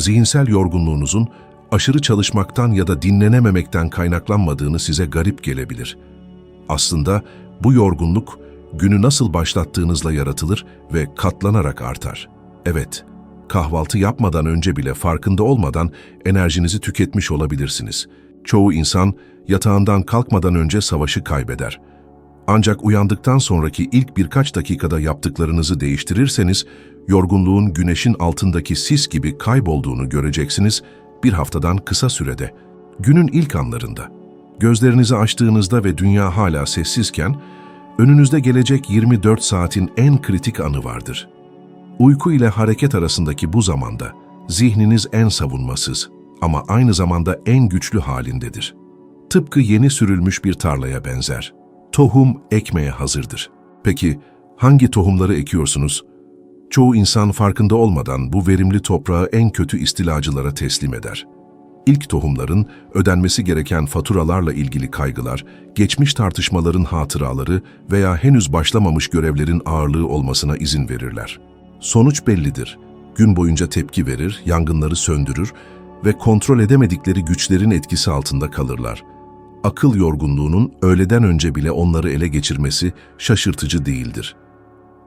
zihinsel yorgunluğunuzun aşırı çalışmaktan ya da dinlenememekten kaynaklanmadığını size garip gelebilir. Aslında bu yorgunluk günü nasıl başlattığınızla yaratılır ve katlanarak artar. Evet, kahvaltı yapmadan önce bile farkında olmadan enerjinizi tüketmiş olabilirsiniz. Çoğu insan yatağından kalkmadan önce savaşı kaybeder. Ancak uyandıktan sonraki ilk birkaç dakikada yaptıklarınızı değiştirirseniz, yorgunluğun güneşin altındaki sis gibi kaybolduğunu göreceksiniz bir haftadan kısa sürede. Günün ilk anlarında. Gözlerinizi açtığınızda ve dünya hala sessizken, önünüzde gelecek 24 saatin en kritik anı vardır. Uyku ile hareket arasındaki bu zamanda, zihniniz en savunmasız ama aynı zamanda en güçlü halindedir. Tıpkı yeni sürülmüş bir tarlaya benzer. Tohum ekmeye hazırdır. Peki hangi tohumları ekiyorsunuz? Çoğu insan farkında olmadan bu verimli toprağı en kötü istilacılara teslim eder. İlk tohumların ödenmesi gereken faturalarla ilgili kaygılar, geçmiş tartışmaların hatıraları veya henüz başlamamış görevlerin ağırlığı olmasına izin verirler. Sonuç bellidir. Gün boyunca tepki verir, yangınları söndürür ve kontrol edemedikleri güçlerin etkisi altında kalırlar. Akıl yorgunluğunun öğleden önce bile onları ele geçirmesi şaşırtıcı değildir.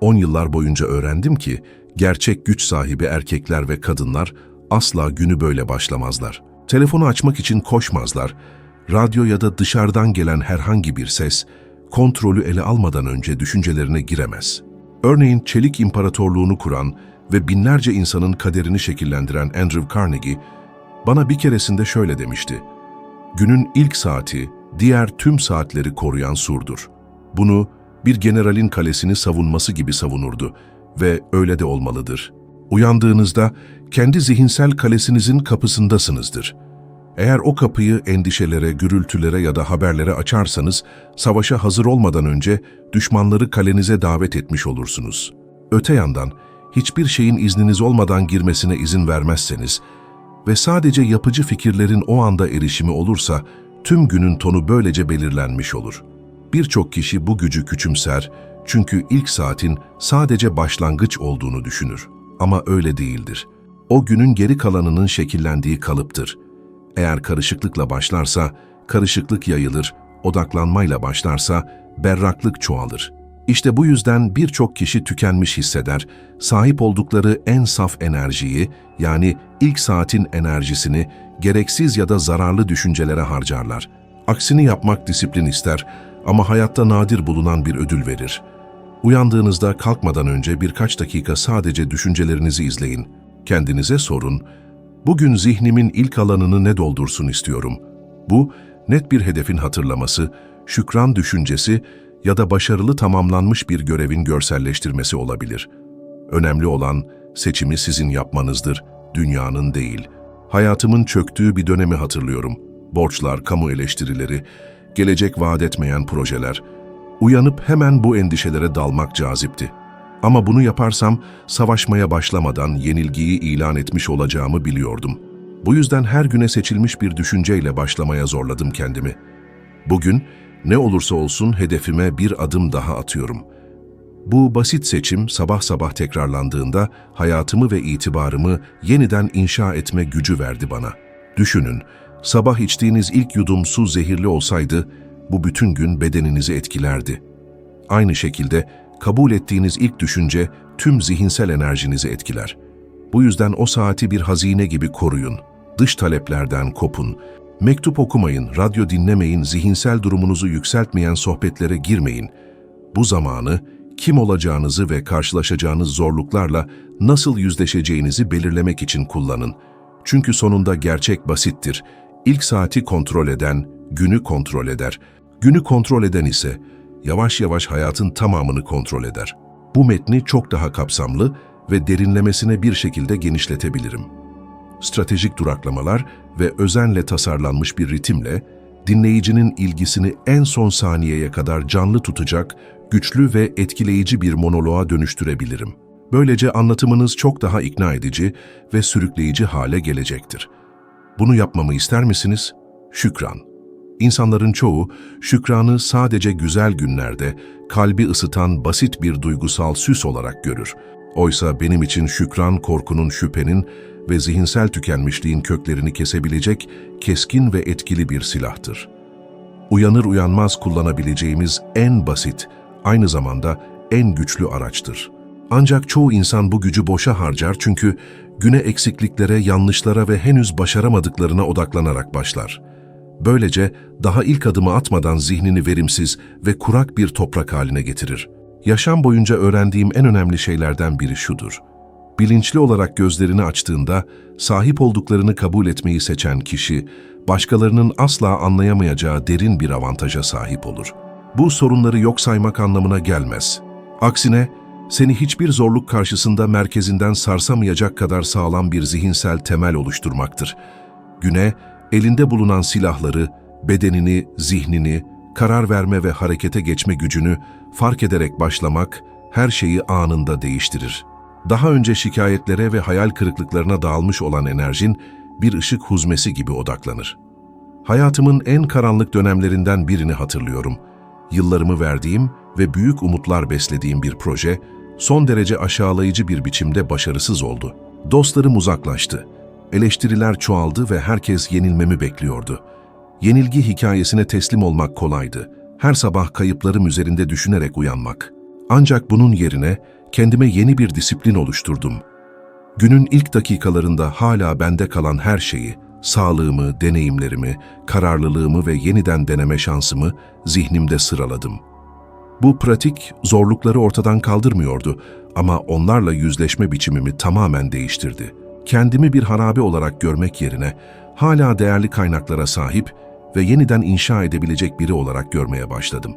10 yıllar boyunca öğrendim ki gerçek güç sahibi erkekler ve kadınlar asla günü böyle başlamazlar. Telefonu açmak için koşmazlar. Radyo ya da dışarıdan gelen herhangi bir ses kontrolü ele almadan önce düşüncelerine giremez. Örneğin Çelik İmparatorluğunu kuran ve binlerce insanın kaderini şekillendiren Andrew Carnegie bana bir keresinde şöyle demişti. Günün ilk saati diğer tüm saatleri koruyan surdur. Bunu bir generalin kalesini savunması gibi savunurdu ve öyle de olmalıdır. Uyandığınızda kendi zihinsel kalesinizin kapısındasınızdır. Eğer o kapıyı endişelere, gürültülere ya da haberlere açarsanız, savaşa hazır olmadan önce düşmanları kalenize davet etmiş olursunuz. Öte yandan, hiçbir şeyin izniniz olmadan girmesine izin vermezseniz ve sadece yapıcı fikirlerin o anda erişimi olursa, tüm günün tonu böylece belirlenmiş olur. Birçok kişi bu gücü küçümser çünkü ilk saatin sadece başlangıç olduğunu düşünür. Ama öyle değildir. O günün geri kalanının şekillendiği kalıptır. Eğer karışıklıkla başlarsa, karışıklık yayılır, odaklanmayla başlarsa, berraklık çoğalır. İşte bu yüzden birçok kişi tükenmiş hisseder, sahip oldukları en saf enerjiyi, yani ilk saatin enerjisini, gereksiz ya da zararlı düşüncelere harcarlar. Aksini yapmak disiplin ister ama hayatta nadir bulunan bir ödül verir. Uyandığınızda kalkmadan önce birkaç dakika sadece düşüncelerinizi izleyin. Kendinize sorun, bugün zihnimin ilk alanını ne doldursun istiyorum? Bu, net bir hedefin hatırlaması, şükran düşüncesi ya da başarılı tamamlanmış bir görevin görselleştirmesi olabilir. Önemli olan seçimi sizin yapmanızdır, dünyanın değil. Hayatımın çöktüğü bir dönemi hatırlıyorum. Borçlar, kamu eleştirileri, gelecek vaat etmeyen projeler. Uyanıp hemen bu endişelere dalmak cazipti. Ama bunu yaparsam savaşmaya başlamadan yenilgiyi ilan etmiş olacağımı biliyordum. Bu yüzden her güne seçilmiş bir düşünceyle başlamaya zorladım kendimi. Bugün ne olursa olsun hedefime bir adım daha atıyorum. Bu basit seçim sabah sabah tekrarlandığında hayatımı ve itibarımı yeniden inşa etme gücü verdi bana. Düşünün, sabah içtiğiniz ilk yudum su zehirli olsaydı bu bütün gün bedeninizi etkilerdi. Aynı şekilde kabul ettiğiniz ilk düşünce tüm zihinsel enerjinizi etkiler. Bu yüzden o saati bir hazine gibi koruyun. Dış taleplerden kopun. Mektup okumayın, radyo dinlemeyin, zihinsel durumunuzu yükseltmeyen sohbetlere girmeyin. Bu zamanı kim olacağınızı ve karşılaşacağınız zorluklarla nasıl yüzleşeceğinizi belirlemek için kullanın. Çünkü sonunda gerçek basittir. İlk saati kontrol eden, günü kontrol eder. Günü kontrol eden ise yavaş yavaş hayatın tamamını kontrol eder. Bu metni çok daha kapsamlı ve derinlemesine bir şekilde genişletebilirim. Stratejik duraklamalar ve özenle tasarlanmış bir ritimle dinleyicinin ilgisini en son saniyeye kadar canlı tutacak, güçlü ve etkileyici bir monoloğa dönüştürebilirim. Böylece anlatımınız çok daha ikna edici ve sürükleyici hale gelecektir. Bunu yapmamı ister misiniz? Şükran. İnsanların çoğu şükranı sadece güzel günlerde kalbi ısıtan basit bir duygusal süs olarak görür. Oysa benim için şükran korkunun, şüphenin ve zihinsel tükenmişliğin köklerini kesebilecek keskin ve etkili bir silahtır. Uyanır uyanmaz kullanabileceğimiz en basit, aynı zamanda en güçlü araçtır. Ancak çoğu insan bu gücü boşa harcar çünkü güne eksikliklere, yanlışlara ve henüz başaramadıklarına odaklanarak başlar. Böylece daha ilk adımı atmadan zihnini verimsiz ve kurak bir toprak haline getirir. Yaşam boyunca öğrendiğim en önemli şeylerden biri şudur. Bilinçli olarak gözlerini açtığında sahip olduklarını kabul etmeyi seçen kişi, başkalarının asla anlayamayacağı derin bir avantaja sahip olur. Bu sorunları yok saymak anlamına gelmez. Aksine, seni hiçbir zorluk karşısında merkezinden sarsamayacak kadar sağlam bir zihinsel temel oluşturmaktır. Güne, elinde bulunan silahları, bedenini, zihnini, karar verme ve harekete geçme gücünü fark ederek başlamak, her şeyi anında değiştirir. Daha önce şikayetlere ve hayal kırıklıklarına dağılmış olan enerjin, bir ışık huzmesi gibi odaklanır. Hayatımın en karanlık dönemlerinden birini hatırlıyorum. Yıllarımı verdiğim ve büyük umutlar beslediğim bir proje, son derece aşağılayıcı bir biçimde başarısız oldu. Dostlarım uzaklaştı. Eleştiriler çoğaldı ve herkes yenilmemi bekliyordu. Yenilgi hikayesine teslim olmak kolaydı. Her sabah kayıplarım üzerinde düşünerek uyanmak. Ancak bunun yerine kendime yeni bir disiplin oluşturdum. Günün ilk dakikalarında hala bende kalan her şeyi, sağlığımı, deneyimlerimi, kararlılığımı ve yeniden deneme şansımı zihnimde sıraladım. Bu pratik zorlukları ortadan kaldırmıyordu ama onlarla yüzleşme biçimimi tamamen değiştirdi. Kendimi bir harabe olarak görmek yerine hala değerli kaynaklara sahip ve yeniden inşa edebilecek biri olarak görmeye başladım.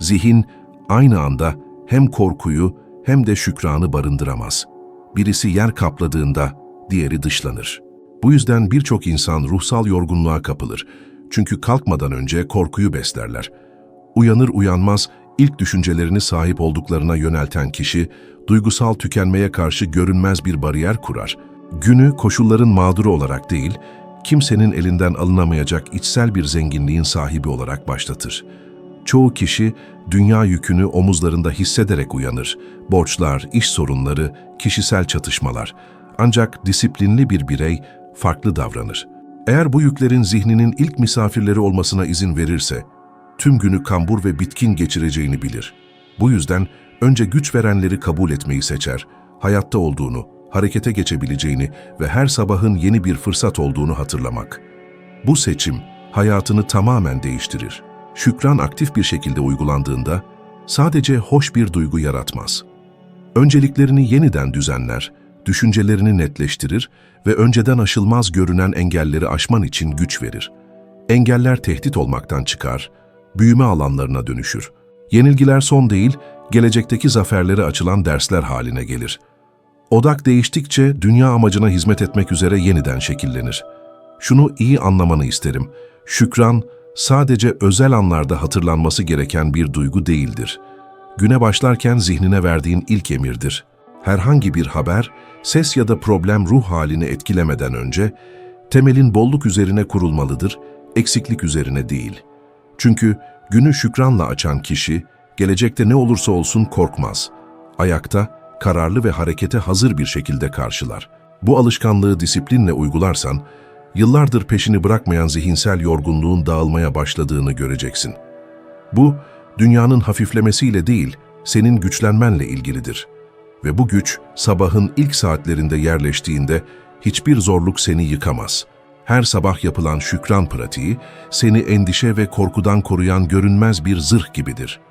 Zihin aynı anda hem korkuyu hem de şükranı barındıramaz. Birisi yer kapladığında diğeri dışlanır. Bu yüzden birçok insan ruhsal yorgunluğa kapılır. Çünkü kalkmadan önce korkuyu beslerler. Uyanır uyanmaz ilk düşüncelerini sahip olduklarına yönelten kişi, duygusal tükenmeye karşı görünmez bir bariyer kurar. Günü koşulların mağduru olarak değil, kimsenin elinden alınamayacak içsel bir zenginliğin sahibi olarak başlatır. Çoğu kişi dünya yükünü omuzlarında hissederek uyanır. Borçlar, iş sorunları, kişisel çatışmalar. Ancak disiplinli bir birey farklı davranır. Eğer bu yüklerin zihninin ilk misafirleri olmasına izin verirse, tüm günü kambur ve bitkin geçireceğini bilir. Bu yüzden önce güç verenleri kabul etmeyi seçer, hayatta olduğunu, harekete geçebileceğini ve her sabahın yeni bir fırsat olduğunu hatırlamak. Bu seçim hayatını tamamen değiştirir. Şükran aktif bir şekilde uygulandığında sadece hoş bir duygu yaratmaz. Önceliklerini yeniden düzenler, düşüncelerini netleştirir ve önceden aşılmaz görünen engelleri aşman için güç verir. Engeller tehdit olmaktan çıkar, büyüme alanlarına dönüşür. Yenilgiler son değil, gelecekteki zaferleri açılan dersler haline gelir. Odak değiştikçe dünya amacına hizmet etmek üzere yeniden şekillenir. Şunu iyi anlamanı isterim. Şükran sadece özel anlarda hatırlanması gereken bir duygu değildir. Güne başlarken zihnine verdiğin ilk emirdir. Herhangi bir haber, ses ya da problem ruh halini etkilemeden önce temelin bolluk üzerine kurulmalıdır, eksiklik üzerine değil. Çünkü günü şükranla açan kişi, gelecekte ne olursa olsun korkmaz. Ayakta, kararlı ve harekete hazır bir şekilde karşılar. Bu alışkanlığı disiplinle uygularsan, yıllardır peşini bırakmayan zihinsel yorgunluğun dağılmaya başladığını göreceksin. Bu, dünyanın hafiflemesiyle değil, senin güçlenmenle ilgilidir. Ve bu güç, sabahın ilk saatlerinde yerleştiğinde hiçbir zorluk seni yıkamaz. Her sabah yapılan şükran pratiği, seni endişe ve korkudan koruyan görünmez bir zırh gibidir.''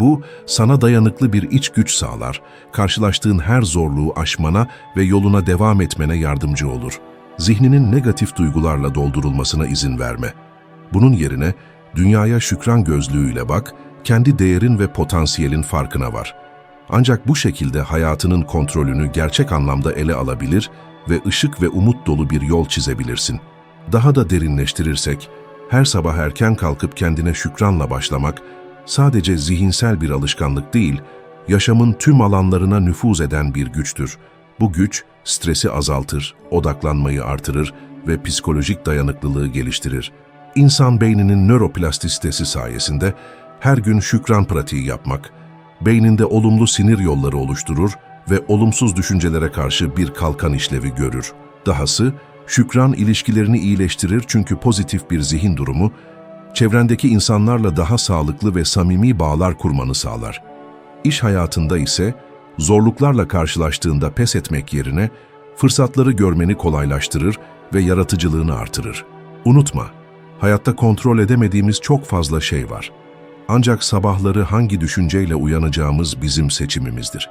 Bu, sana dayanıklı bir iç güç sağlar, karşılaştığın her zorluğu aşmana ve yoluna devam etmene yardımcı olur. Zihninin negatif duygularla doldurulmasına izin verme. Bunun yerine dünyaya şükran gözlüğüyle bak, kendi değerin ve potansiyelin farkına var. Ancak bu şekilde hayatının kontrolünü gerçek anlamda ele alabilir ve ışık ve umut dolu bir yol çizebilirsin. Daha da derinleştirirsek, her sabah erken kalkıp kendine şükranla başlamak, sadece zihinsel bir alışkanlık değil, yaşamın tüm alanlarına nüfuz eden bir güçtür. Bu güç, stresi azaltır, odaklanmayı artırır ve psikolojik dayanıklılığı geliştirir. İnsan beyninin nöroplastisitesi sayesinde her gün şükran pratiği yapmak, beyninde olumlu sinir yolları oluşturur ve olumsuz düşüncelere karşı bir kalkan işlevi görür. Dahası, şükran ilişkilerini iyileştirir çünkü pozitif bir zihin durumu, çevrendeki insanlarla daha sağlıklı ve samimi bağlar kurmanı sağlar. İş hayatında ise zorluklarla karşılaştığında pes etmek yerine fırsatları görmeni kolaylaştırır ve yaratıcılığını artırır. Unutma, hayatta kontrol edemediğimiz çok fazla şey var. Ancak sabahları hangi düşünceyle uyanacağımız bizim seçimimizdir.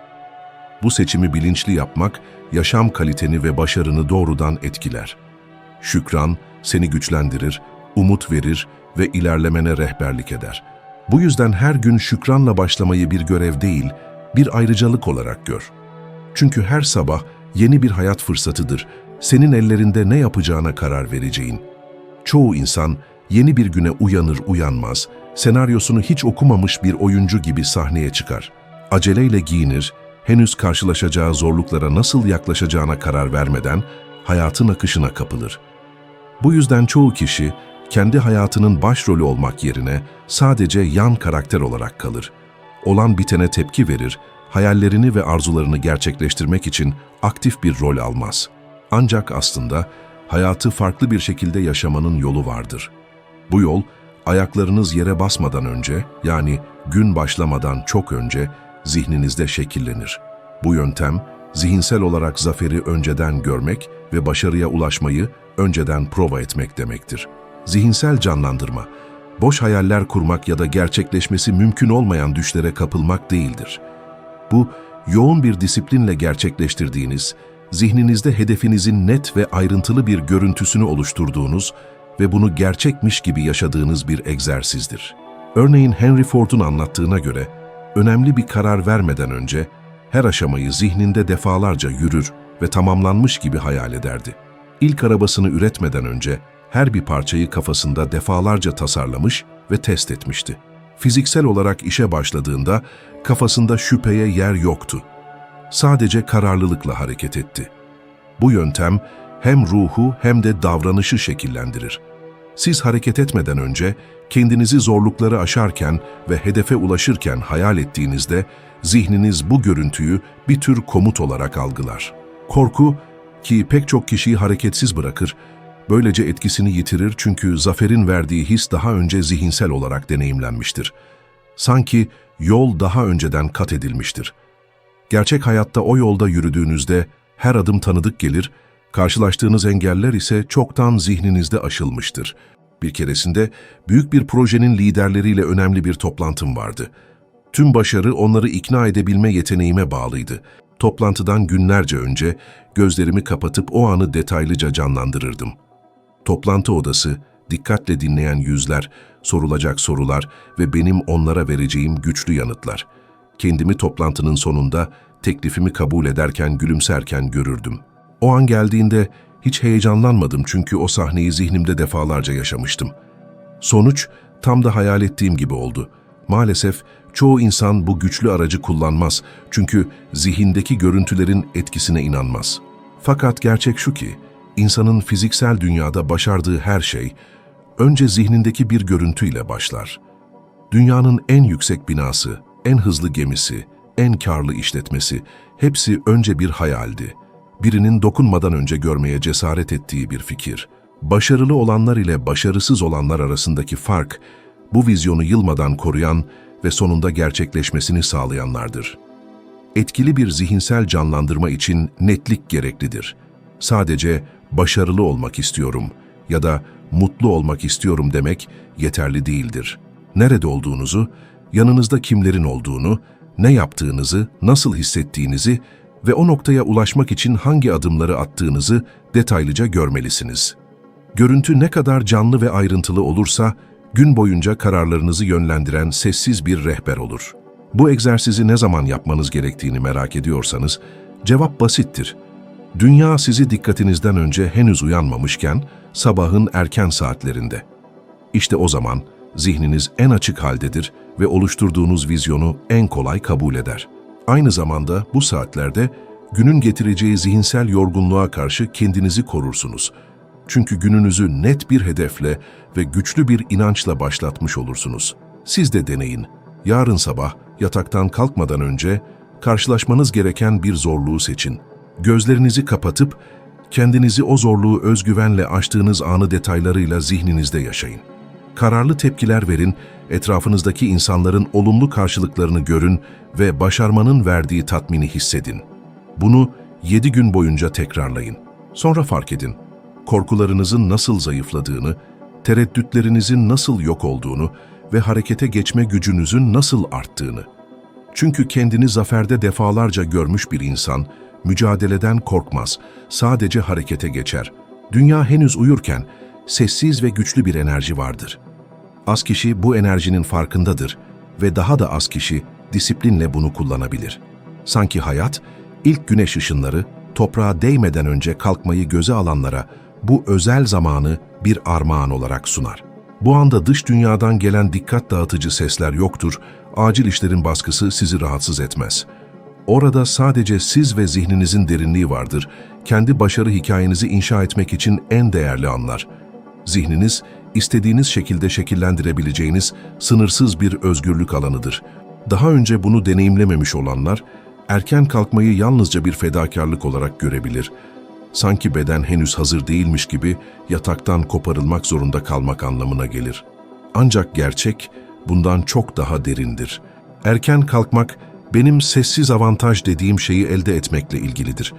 Bu seçimi bilinçli yapmak, yaşam kaliteni ve başarını doğrudan etkiler. Şükran, seni güçlendirir, umut verir ve ilerlemene rehberlik eder. Bu yüzden her gün şükranla başlamayı bir görev değil, bir ayrıcalık olarak gör. Çünkü her sabah yeni bir hayat fırsatıdır. Senin ellerinde ne yapacağına karar vereceğin. Çoğu insan yeni bir güne uyanır uyanmaz, senaryosunu hiç okumamış bir oyuncu gibi sahneye çıkar. Aceleyle giyinir, henüz karşılaşacağı zorluklara nasıl yaklaşacağına karar vermeden hayatın akışına kapılır. Bu yüzden çoğu kişi kendi hayatının başrolü olmak yerine sadece yan karakter olarak kalır. Olan bitene tepki verir, hayallerini ve arzularını gerçekleştirmek için aktif bir rol almaz. Ancak aslında hayatı farklı bir şekilde yaşamanın yolu vardır. Bu yol, ayaklarınız yere basmadan önce, yani gün başlamadan çok önce zihninizde şekillenir. Bu yöntem, zihinsel olarak zaferi önceden görmek ve başarıya ulaşmayı önceden prova etmek demektir. Zihinsel canlandırma, boş hayaller kurmak ya da gerçekleşmesi mümkün olmayan düşlere kapılmak değildir. Bu, yoğun bir disiplinle gerçekleştirdiğiniz, zihninizde hedefinizin net ve ayrıntılı bir görüntüsünü oluşturduğunuz ve bunu gerçekmiş gibi yaşadığınız bir egzersizdir. Örneğin Henry Ford'un anlattığına göre, önemli bir karar vermeden önce her aşamayı zihninde defalarca yürür ve tamamlanmış gibi hayal ederdi. İlk arabasını üretmeden önce her bir parçayı kafasında defalarca tasarlamış ve test etmişti. Fiziksel olarak işe başladığında kafasında şüpheye yer yoktu. Sadece kararlılıkla hareket etti. Bu yöntem hem ruhu hem de davranışı şekillendirir. Siz hareket etmeden önce kendinizi zorlukları aşarken ve hedefe ulaşırken hayal ettiğinizde zihniniz bu görüntüyü bir tür komut olarak algılar. Korku ki pek çok kişiyi hareketsiz bırakır, böylece etkisini yitirir çünkü zaferin verdiği his daha önce zihinsel olarak deneyimlenmiştir. Sanki yol daha önceden kat edilmiştir. Gerçek hayatta o yolda yürüdüğünüzde her adım tanıdık gelir, karşılaştığınız engeller ise çoktan zihninizde aşılmıştır. Bir keresinde büyük bir projenin liderleriyle önemli bir toplantım vardı. Tüm başarı onları ikna edebilme yeteneğime bağlıydı. Toplantıdan günlerce önce gözlerimi kapatıp o anı detaylıca canlandırırdım. Toplantı odası, dikkatle dinleyen yüzler, sorulacak sorular ve benim onlara vereceğim güçlü yanıtlar. Kendimi toplantının sonunda teklifimi kabul ederken gülümserken görürdüm. O an geldiğinde hiç heyecanlanmadım çünkü o sahneyi zihnimde defalarca yaşamıştım. Sonuç tam da hayal ettiğim gibi oldu. Maalesef çoğu insan bu güçlü aracı kullanmaz çünkü zihindeki görüntülerin etkisine inanmaz. Fakat gerçek şu ki, insanın fiziksel dünyada başardığı her şey önce zihnindeki bir görüntüyle başlar. Dünyanın en yüksek binası, en hızlı gemisi, en karlı işletmesi hepsi önce bir hayaldi. Birinin dokunmadan önce görmeye cesaret ettiği bir fikir. Başarılı olanlar ile başarısız olanlar arasındaki fark, bu vizyonu yılmadan koruyan ve sonunda gerçekleşmesini sağlayanlardır. Etkili bir zihinsel canlandırma için netlik gereklidir. Sadece başarılı olmak istiyorum ya da mutlu olmak istiyorum demek yeterli değildir. Nerede olduğunuzu, yanınızda kimlerin olduğunu, ne yaptığınızı, nasıl hissettiğinizi ve o noktaya ulaşmak için hangi adımları attığınızı detaylıca görmelisiniz. Görüntü ne kadar canlı ve ayrıntılı olursa, gün boyunca kararlarınızı yönlendiren sessiz bir rehber olur. Bu egzersizi ne zaman yapmanız gerektiğini merak ediyorsanız, cevap basittir. Dünya sizi dikkatinizden önce henüz uyanmamışken, sabahın erken saatlerinde. İşte o zaman zihniniz en açık haldedir ve oluşturduğunuz vizyonu en kolay kabul eder. Aynı zamanda bu saatlerde günün getireceği zihinsel yorgunluğa karşı kendinizi korursunuz. Çünkü gününüzü net bir hedefle ve güçlü bir inançla başlatmış olursunuz. Siz de deneyin. Yarın sabah yataktan kalkmadan önce karşılaşmanız gereken bir zorluğu seçin. Gözlerinizi kapatıp Kendinizi o zorluğu özgüvenle aştığınız anı detaylarıyla zihninizde yaşayın. Kararlı tepkiler verin, etrafınızdaki insanların olumlu karşılıklarını görün ve başarmanın verdiği tatmini hissedin. Bunu 7 gün boyunca tekrarlayın. Sonra fark edin. Korkularınızın nasıl zayıfladığını, tereddütlerinizin nasıl yok olduğunu ve harekete geçme gücünüzün nasıl arttığını. Çünkü kendini zaferde defalarca görmüş bir insan, mücadeleden korkmaz, sadece harekete geçer. Dünya henüz uyurken, sessiz ve güçlü bir enerji vardır. Az kişi bu enerjinin farkındadır ve daha da az kişi disiplinle bunu kullanabilir. Sanki hayat, ilk güneş ışınları, toprağa değmeden önce kalkmayı göze alanlara bu özel zamanı bir armağan olarak sunar. Bu anda dış dünyadan gelen dikkat dağıtıcı sesler yoktur, acil işlerin baskısı sizi rahatsız etmez. Orada sadece siz ve zihninizin derinliği vardır, kendi başarı hikayenizi inşa etmek için en değerli anlar. Zihniniz, istediğiniz şekilde şekillendirebileceğiniz sınırsız bir özgürlük alanıdır. Daha önce bunu deneyimlememiş olanlar, erken kalkmayı yalnızca bir fedakarlık olarak görebilir. Sanki beden henüz hazır değilmiş gibi yataktan koparılmak zorunda kalmak anlamına gelir. Ancak gerçek bundan çok daha derindir. Erken kalkmak, benim sessiz avantaj dediğim şeyi elde etmekle ilgilidir.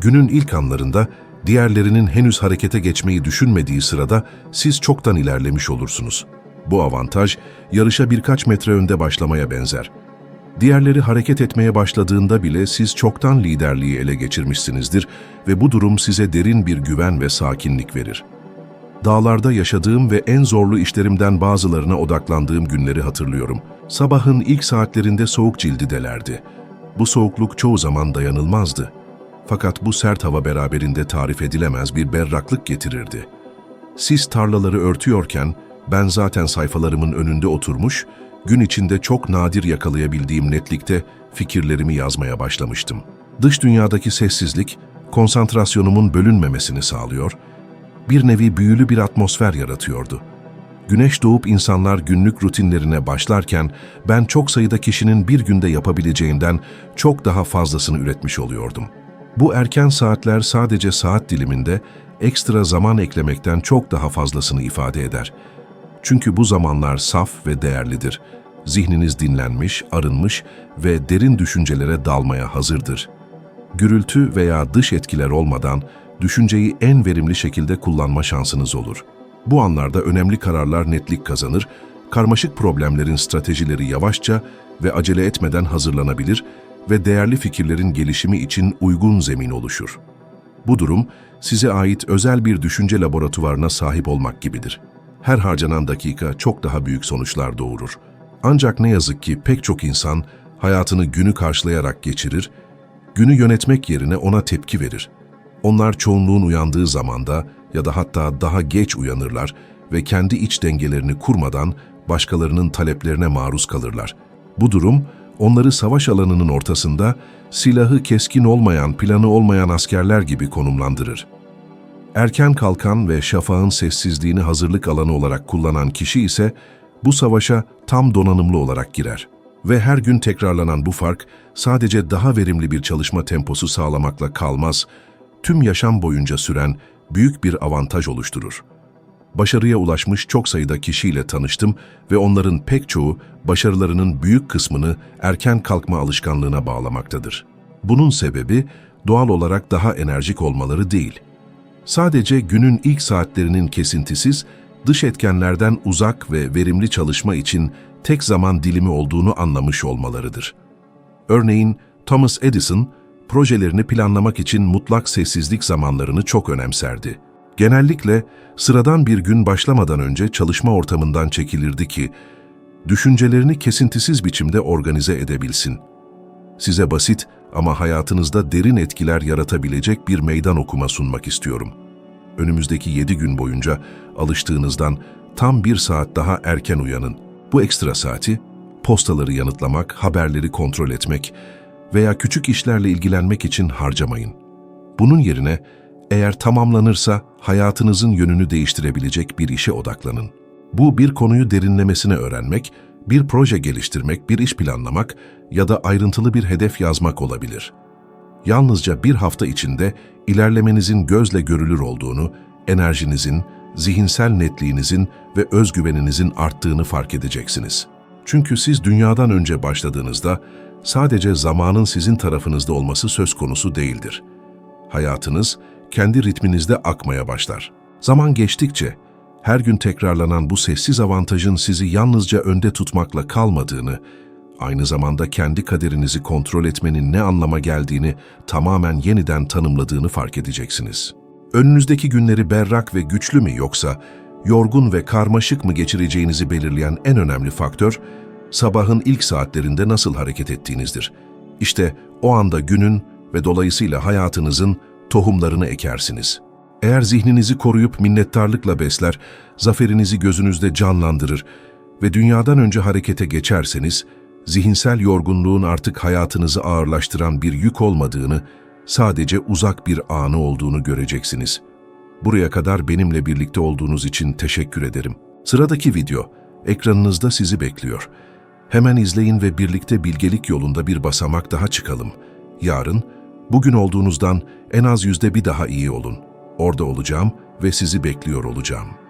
Günün ilk anlarında diğerlerinin henüz harekete geçmeyi düşünmediği sırada siz çoktan ilerlemiş olursunuz. Bu avantaj yarışa birkaç metre önde başlamaya benzer. Diğerleri hareket etmeye başladığında bile siz çoktan liderliği ele geçirmişsinizdir ve bu durum size derin bir güven ve sakinlik verir. Dağlarda yaşadığım ve en zorlu işlerimden bazılarına odaklandığım günleri hatırlıyorum. Sabahın ilk saatlerinde soğuk cildidelerdi. Bu soğukluk çoğu zaman dayanılmazdı. Fakat bu sert hava beraberinde tarif edilemez bir berraklık getirirdi. Sis tarlaları örtüyorken ben zaten sayfalarımın önünde oturmuş, gün içinde çok nadir yakalayabildiğim netlikte fikirlerimi yazmaya başlamıştım. Dış dünyadaki sessizlik, konsantrasyonumun bölünmemesini sağlıyor, bir nevi büyülü bir atmosfer yaratıyordu. Güneş doğup insanlar günlük rutinlerine başlarken ben çok sayıda kişinin bir günde yapabileceğinden çok daha fazlasını üretmiş oluyordum. Bu erken saatler sadece saat diliminde ekstra zaman eklemekten çok daha fazlasını ifade eder. Çünkü bu zamanlar saf ve değerlidir. Zihniniz dinlenmiş, arınmış ve derin düşüncelere dalmaya hazırdır. Gürültü veya dış etkiler olmadan düşünceyi en verimli şekilde kullanma şansınız olur. Bu anlarda önemli kararlar netlik kazanır, karmaşık problemlerin stratejileri yavaşça ve acele etmeden hazırlanabilir ve değerli fikirlerin gelişimi için uygun zemin oluşur. Bu durum, size ait özel bir düşünce laboratuvarına sahip olmak gibidir. Her harcanan dakika çok daha büyük sonuçlar doğurur. Ancak ne yazık ki pek çok insan hayatını günü karşılayarak geçirir, günü yönetmek yerine ona tepki verir. Onlar çoğunluğun uyandığı zamanda ya da hatta daha geç uyanırlar ve kendi iç dengelerini kurmadan başkalarının taleplerine maruz kalırlar. Bu durum, onları savaş alanının ortasında silahı keskin olmayan, planı olmayan askerler gibi konumlandırır. Erken kalkan ve şafağın sessizliğini hazırlık alanı olarak kullanan kişi ise bu savaşa tam donanımlı olarak girer. Ve her gün tekrarlanan bu fark sadece daha verimli bir çalışma temposu sağlamakla kalmaz, tüm yaşam boyunca süren büyük bir avantaj oluşturur. Başarıya ulaşmış çok sayıda kişiyle tanıştım ve onların pek çoğu başarılarının büyük kısmını erken kalkma alışkanlığına bağlamaktadır. Bunun sebebi doğal olarak daha enerjik olmaları değil. Sadece günün ilk saatlerinin kesintisiz, dış etkenlerden uzak ve verimli çalışma için tek zaman dilimi olduğunu anlamış olmalarıdır. Örneğin Thomas Edison, projelerini planlamak için mutlak sessizlik zamanlarını çok önemserdi. Genellikle sıradan bir gün başlamadan önce çalışma ortamından çekilirdi ki, düşüncelerini kesintisiz biçimde organize edebilsin. Size basit ama hayatınızda derin etkiler yaratabilecek bir meydan okuma sunmak istiyorum. Önümüzdeki yedi gün boyunca alıştığınızdan tam bir saat daha erken uyanın. Bu ekstra saati, postaları yanıtlamak, haberleri kontrol etmek veya küçük işlerle ilgilenmek için harcamayın. Bunun yerine eğer tamamlanırsa hayatınızın yönünü değiştirebilecek bir işe odaklanın. Bu bir konuyu derinlemesine öğrenmek, bir proje geliştirmek, bir iş planlamak ya da ayrıntılı bir hedef yazmak olabilir. Yalnızca bir hafta içinde ilerlemenizin gözle görülür olduğunu, enerjinizin, zihinsel netliğinizin ve özgüveninizin arttığını fark edeceksiniz. Çünkü siz dünyadan önce başladığınızda sadece zamanın sizin tarafınızda olması söz konusu değildir. Hayatınız kendi ritminizde akmaya başlar. Zaman geçtikçe her gün tekrarlanan bu sessiz avantajın sizi yalnızca önde tutmakla kalmadığını, aynı zamanda kendi kaderinizi kontrol etmenin ne anlama geldiğini tamamen yeniden tanımladığını fark edeceksiniz. Önünüzdeki günleri berrak ve güçlü mü yoksa yorgun ve karmaşık mı geçireceğinizi belirleyen en önemli faktör, sabahın ilk saatlerinde nasıl hareket ettiğinizdir. İşte o anda günün ve dolayısıyla hayatınızın tohumlarını ekersiniz. Eğer zihninizi koruyup minnettarlıkla besler, zaferinizi gözünüzde canlandırır ve dünyadan önce harekete geçerseniz, zihinsel yorgunluğun artık hayatınızı ağırlaştıran bir yük olmadığını, sadece uzak bir anı olduğunu göreceksiniz. Buraya kadar benimle birlikte olduğunuz için teşekkür ederim. Sıradaki video, ekranınızda sizi bekliyor. Hemen izleyin ve birlikte bilgelik yolunda bir basamak daha çıkalım. Yarın, bugün olduğunuzdan en az yüzde bir daha iyi olun. Orada olacağım ve sizi bekliyor olacağım.''